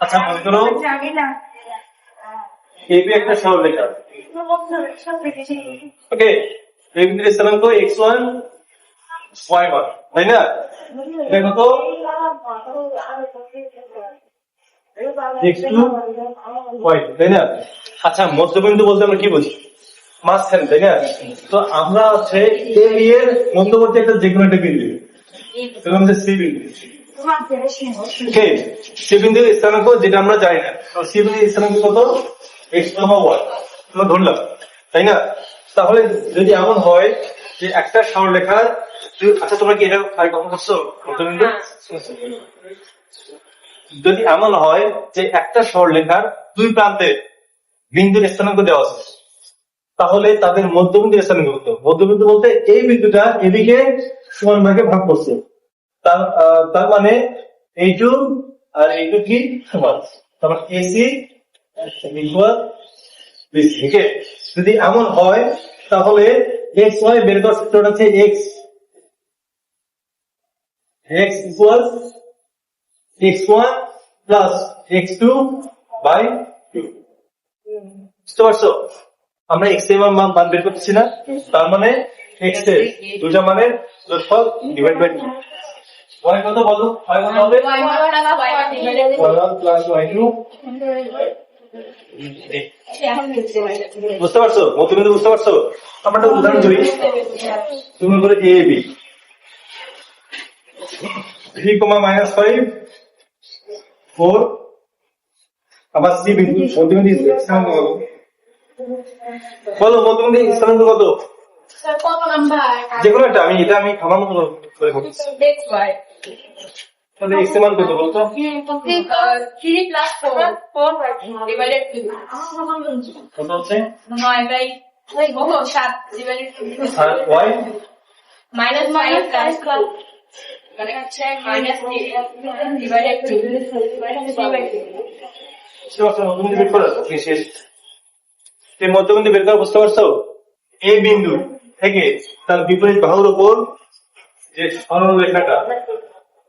আচ্ছা না। এবি একটা সরলরেখা ওকে স্থানাঙ্ক এক্স ওয়ান ওয়াই ওয়ান তাই না? এটা কত? এক্স টু ওয়াই তাই না? আচ্ছা মধ্যবিন্দু বলতে আমরা কি বুঝি? মাঝখানে তাই না? তো আমরা হচ্ছে এ বি এর মধ্যবর্তী একটা যে কোনো একটা বিন্দু। সেটা হচ্ছে সি বিন্দু। ওকে সি স্থানাঙ্ক যেটা আমরা জানি না। তো স্থানাঙ্ক কত? এক্স ওয়াই আমরা ধরলাম তাই না? তাহলে যদি এমন হয় যে একটা যদি- আচ্ছা তোমরা কি এটা কখন করছ? যদি এমন হয় যে একটা সরলরেখার দুই প্রান্তে বিন্দুর স্থানাঙ্ক দেওয়া আছে তাহলে তাদের মধ্যবিন্দুর স্থানাঙ্ক মধ্যবিন্দু বলতে এই বিন্দুটা এদিকে সমান ভাগে ভাগ করছে। তার মানে এইটু আর এইটু কি? সমান। তারপর এসি ইকুয়াল বিসি যদি এমন হয় তাহলে এক্স ওয়াই বের করার সূত্রটা হচ্ছে x x equal x one plus x two by two বুঝতে পারছ? আমরা এক্সের মান মান বের করতেছি না। তার মানে এক্সের দুটা মানের যোগফল ডিভাইড বাই টু ওয়াই কত বলো ওয়াই কত হবে প্লাস ওয়াই বুঝতে পারছ? মধ্যবিন্দু বুঝতে পারছ? আমরা একটা উদাহরণ ধরি তুমি করে A B three comma minus five four আবার সি বিন্দু। মধ্যবিন্দু স্থানাঙ্ক কত? বলো মধ্যবিন্দু স্থানাঙ্ক কত? কত নাম্বার যে কোনো একটা আমি এটা আমি আমার মতো করে বলছি। তাহলে এক্স বলতো? থ্রি প্লাস ফোর ফোর বের করা বুঝতে পারছ? এই বিন্দু থেকে তার বিপরীত বাহুর উপর যে সরল রেখাটা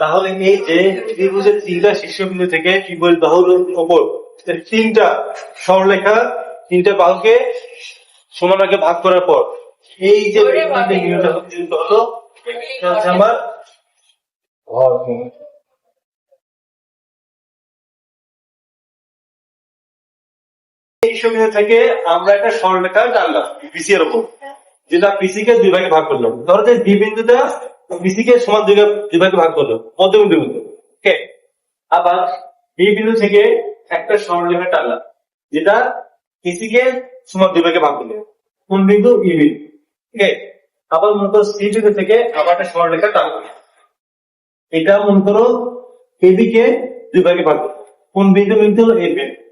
তাহলে এই যে ত্রিভুজের তিনটা শীর্ষবিন্দু থেকে বিপরীত বাহুর ওপর তিনটা সরলরেখা তিনটা বাহুকে সমান ভাগে ভাগ করার পর এই যে হলো আমার থেকে আমরা একটা সরলরেখা টানলাম পিসি এর উপর যেটা পিসি কে দুই ভাগে ভাগ করল ধরো যে বিন্দুটা পিসি কে সমান দুই ভাগে- ভাগ করল। মধ্যবিন্দু বিন্দু ওকে আবার বিন্দু থেকে একটা সরলরেখা টানলাম। যেটা পিসি কে সমান দুই ভাগে করল। কোন বিন্দু? ই বিন্দু। ঠিক আছে আবার মনে করো সি বিন্দু থেকে আবার একটা সরলরেখা টানলাম। এটা মনে করো এদিকে দুই ভাগে ভাগ কোন বিন্দু? বিন্দু হলো এ বিন্দু।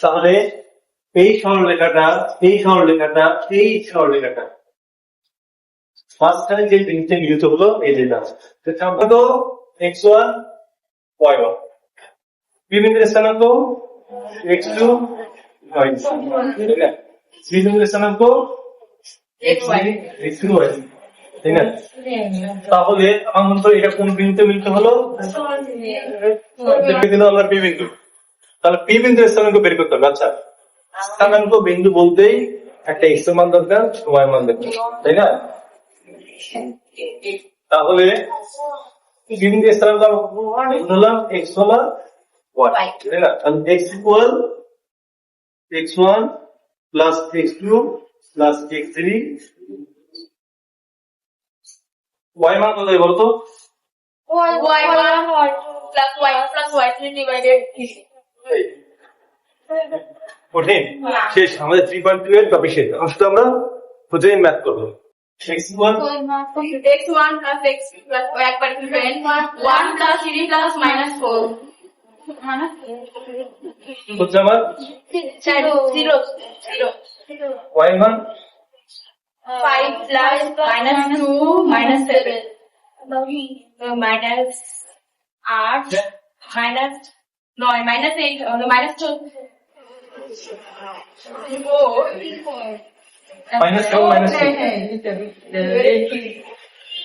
তাহলে এই সরলরেখাটা এই সরলরেখাটা এই সরলরেখাটা মাঝখানে যে জিনিসটা মিলিত হলো এই আমরা তো এক্স ওয়ান ওয়াই ওয়ান বিভিন্ন স্থানাঙ্ক এক্স টু ওয়াই বিভিন্ন স্থানাঙ্ক এক্স এক্স টু ওয়াই তাই না তাহলে আমার এটা কোন বিন্দুতে মিলিত হলো? দিল আমরা পি বিন্দু। তাহলে পি বিন্দু স্থানাঙ্ক বের করতে হবে। আচ্ছা স্থানাঙ্ক বিন্দু বলতেই একটা এক্স মান দরকার ওয়াই মান দরকার। তাই না? তাহলে ইকুয়াল প্লাস প্লাস মান কত হয় y y। কঠিন। শেষ আমাদের থ্রি পয়েন্ট টু এর টপিক শেষ। আমরা প্রতিদিন ম্যাথ করব। X equal x one plus x plus y একবার দিবেন one plus three plus minus four. হচ্ছে আমার zero. Zero. Zero. ওয়াই মান five plus minus two minus seven minus আট মাইনাস নয় minus eight minus two minus minus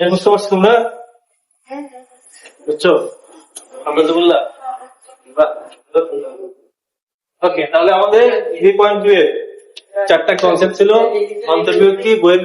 বুঝতে পারছ তোমরা বুঝছ আমরা তো বললাম ওকে তাহলে আমাদের থ্রি পয়েন্ট টু এর চারটা কনসেপ্ট ছিল। অন্তর্বিভক্তি বইয়ের